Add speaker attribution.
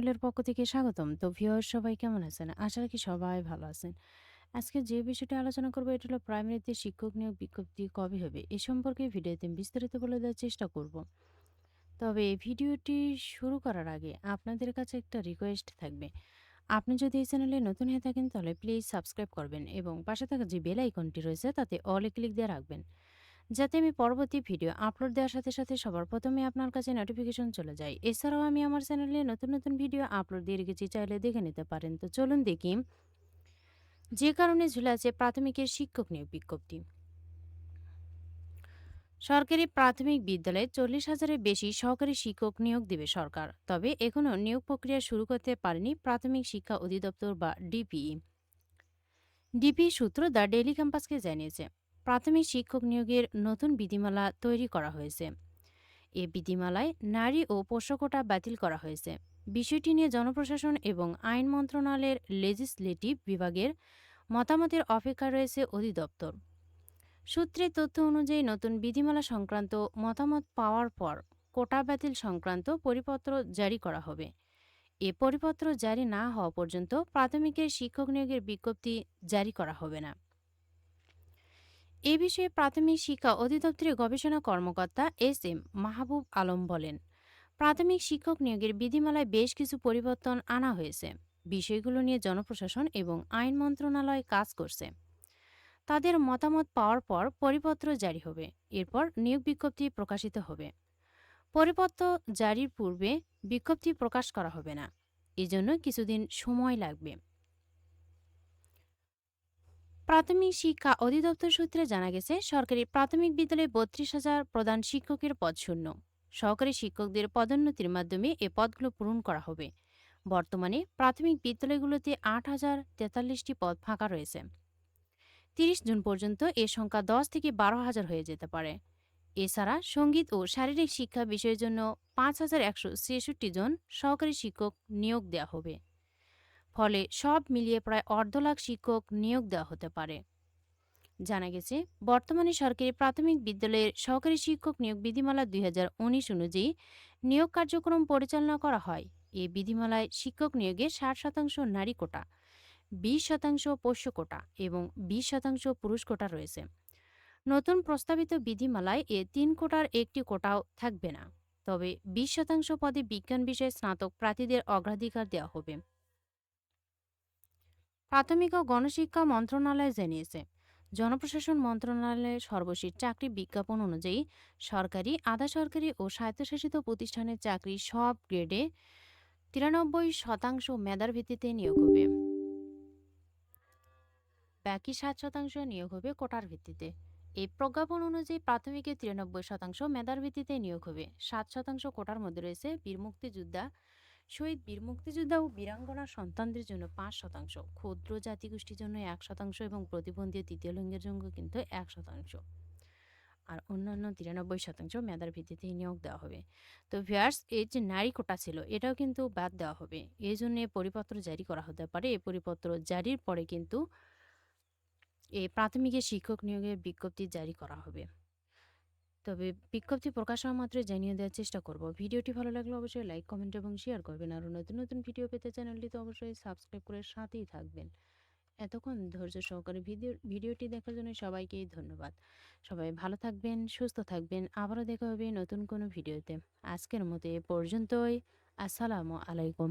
Speaker 1: চ্যানেলের পক্ষ থেকে স্বাগতম। তো ভিওর সবাই কেমন আছেন? আশা রাখি সবাই ভালো আছেন। আজকে যে বিষয়টি আলোচনা করব, এটা হলো প্রাইমারিতে শিক্ষক নিয়োগ বিজ্ঞপ্তি কবে হবে? এ সম্পর্কে ভিডিওতে বিস্তারিত বলে দেওয়ার চেষ্টা করব। তবে ভিডিওটি শুরু করার আগে আপনাদের কাছে একটা রিকোয়েস্ট থাকবে। আপনি যদি এই চ্যানেলে নতুন হয়ে থাকেন, তাহলে প্লিজ সাবস্ক্রাইব করবেন এবং পাশে থাকা যে বেল আইকনটি রয়েছে, তাতে অলে ক্লিক দিয়ে রাখবেন। যাতে আমি পরবর্তী ভিডিও আপলোড দেওয়ার সাথে সাথে সবার প্রথমে আপনার কাছে নোটিফিকেশন চলে যায়। এছাড়াও আমি আমার চ্যানেলে নতুন নতুন ভিডিও আপলোড দিয়ে রেখেছি, চাইলে দেখে নিতে পারেন। তো চলুন দেখি, যে কারণে ঝুলে আছে প্রাথমিকের শিক্ষক নিয়োগ বিজ্ঞপ্তি। সরকারি প্রাথমিক বিদ্যালয়ে চল্লিশ হাজারের বেশি সহকারী শিক্ষক নিয়োগ দেবে সরকার। তবে এখনও নিয়োগ প্রক্রিয়া শুরু করতে পারেনি প্রাথমিক শিক্ষা অধিদপ্তর বা ডিপিই। ডিপি সূত্র দ্য ডেইলি ক্যাম্পাসকে জানিয়েছে। প্রাথমিক শিক্ষক নিয়োগের নতুন বিধিমালা তৈরি করা হয়েছে। এ বিধিমালায় নারী ও পোষ্যকোটা বাতিল করা হয়েছে। বিষয়টি নিয়ে জনপ্রশাসন এবং আইন মন্ত্রণালয়ের লেজিসলেটিভ বিভাগের মতামতের অপেক্ষা রয়েছে অধিদপ্তর। সূত্রের তথ্য অনুযায়ী নতুন বিধিমালা সংক্রান্ত মতামত পাওয়ার পর কোটা বাতিল সংক্রান্ত পরিপত্র জারি করা হবে। এ পরিপত্র জারি না হওয়া পর্যন্ত প্রাথমিকের শিক্ষক নিয়োগের বিজ্ঞপ্তি জারি করা হবে না। এ বিষয়ে প্রাথমিক শিক্ষা অধিদপ্তরের গবেষণা কর্মকর্তা এস এম মাহবুব আলম বলেন, প্রাথমিক শিক্ষক নিয়োগের বিধিমালায় বেশ কিছু পরিবর্তন আনা হয়েছে। বিষয়গুলো নিয়ে জনপ্রশাসন এবং আইন মন্ত্রণালয় কাজ করছে। তাদের মতামত পাওয়ার পর পরিপত্র জারি হবে। এরপর নিয়োগ বিজ্ঞপ্তি প্রকাশিত হবে। পরিপত্র জারির পূর্বে বিজ্ঞপ্তি প্রকাশ করা হবে না। এজন্য কিছুদিন সময় লাগবে। প্রাথমিক শিক্ষা অধিদপ্তর সূত্রে জানা গেছে, সরকারি প্রাথমিক বিদ্যালয়ে বত্রিশ হাজার প্রধান শিক্ষকের পদ শূন্য। সহকারী শিক্ষকদের পদোন্নতির মাধ্যমে এ পদগুলো পূরণ করা হবে। বর্তমানে প্রাথমিক বিদ্যালয়গুলোতে আট হাজার তেতাল্লিশটি পদ ফাঁকা রয়েছে। তিরিশ জুন পর্যন্ত এ সংখ্যা দশ থেকে বারো হাজার হয়ে যেতে পারে। এছাড়া সংগীত ও শারীরিক শিক্ষা বিষয়ের জন্য পাঁচ হাজার একশো ছেষট্টি জন সহকারী শিক্ষক নিয়োগ দেওয়া হবে। ফলে সব মিলিয়ে প্রায় অর্ধ লাখ শিক্ষক নিয়োগ দেওয়া হতে পারে। জানা গেছে, বর্তমানে সরকারি প্রাথমিক বিদ্যালয়ের সহকারী শিক্ষক নিয়োগ বিধিমালা দুই হাজার উনিশ অনুযায়ী নিয়োগ কার্যক্রম পরিচালনা করা হয়। এই বিধিমালায় শিক্ষক নিয়োগে ষাট শতাংশ নারী কোটা, বিশ শতাংশ পোষ্য কোটা এবং বিশ শতাংশ পুরুষ কোটা রয়েছে। নতুন প্রস্তাবিত বিধিমালায় এ তিন কোটার একটি কোটাও থাকবে না। তবে বিশ শতাংশ পদে বিজ্ঞান বিষয়ে স্নাতক প্রার্থীদের অগ্রাধিকার দেওয়া হবে। প্রাথমিক ও গণশিক্ষা মন্ত্রণালয় জানিয়েছে। জনপ্রশাসন মন্ত্রণালয়ের সর্বশেষ চাকরি বিজ্ঞাপন অনুযায়ী সরকারি, আধা সরকারি ও স্বায়ত্তশাসিত প্রতিষ্ঠানের চাকরি সব গ্রেডে তিরানব্বই শতাংশ মেধার ভিত্তিতে নিয়োগ হবে। বাকি সাত শতাংশ নিয়োগ হবে কোটার ভিত্তিতে। এই প্রজ্ঞাপন অনুযায়ী প্রাথমিকে তিরানব্বই শতাংশ মেধার ভিত্তিতে নিয়োগ হবে। সাত শতাংশ কোটার মধ্যে রয়েছে বীর মুক্তিযোদ্ধা শহীদ বীর মুক্তিযোদ্ধা ও বীরাঙ্গনা সন্তানদের জন্য পাঁচ শতাংশ, ক্ষুদ্র জাতিগোষ্ঠীর জন্য এক শতাংশ এবং প্রতিবন্ধী তৃতীয় লিঙ্গের জন্য কিন্তু এক শতাংশ। আর অন্যান্য তিরানব্বই শতাংশ মেধার ভিত্তিতে নিয়োগ দেওয়া হবে। তো ভিয়ার্স এই যে নারী কোটা ছিল, এটাও কিন্তু বাদ দেওয়া হবে। এই জন্য পরিপত্র জারি করা হতে পারে। এই পরিপত্র জারির পরে কিন্তু এই প্রাথমিকের শিক্ষক নিয়োগের বিজ্ঞপ্তি জারি করা হবে। তবে বিজ্ঞপ্তি প্রকাশ হওয়া মাত্রই জানিয়ে দেওয়ার চেষ্টা করব। ভিডিওটি ভালো লাগলে অবশ্যই লাইক কমেন্ট এবং শেয়ার করবেন। আর নতুন নতুন ভিডিও পেতে চ্যানেলটি তো অবশ্যই সাবস্ক্রাইব করে সাথেই থাকবেন। এতক্ষণ ধৈর্য সহকারে ভিডিও ভিডিওটি দেখার জন্য সবাইকেই ধন্যবাদ। সবাই ভালো থাকবেন, সুস্থ থাকবেন। আবারও দেখা হবে নতুন কোনো ভিডিওতে আজকের মতো এ পর্যন্তই। আসসালামু আলাইকুম।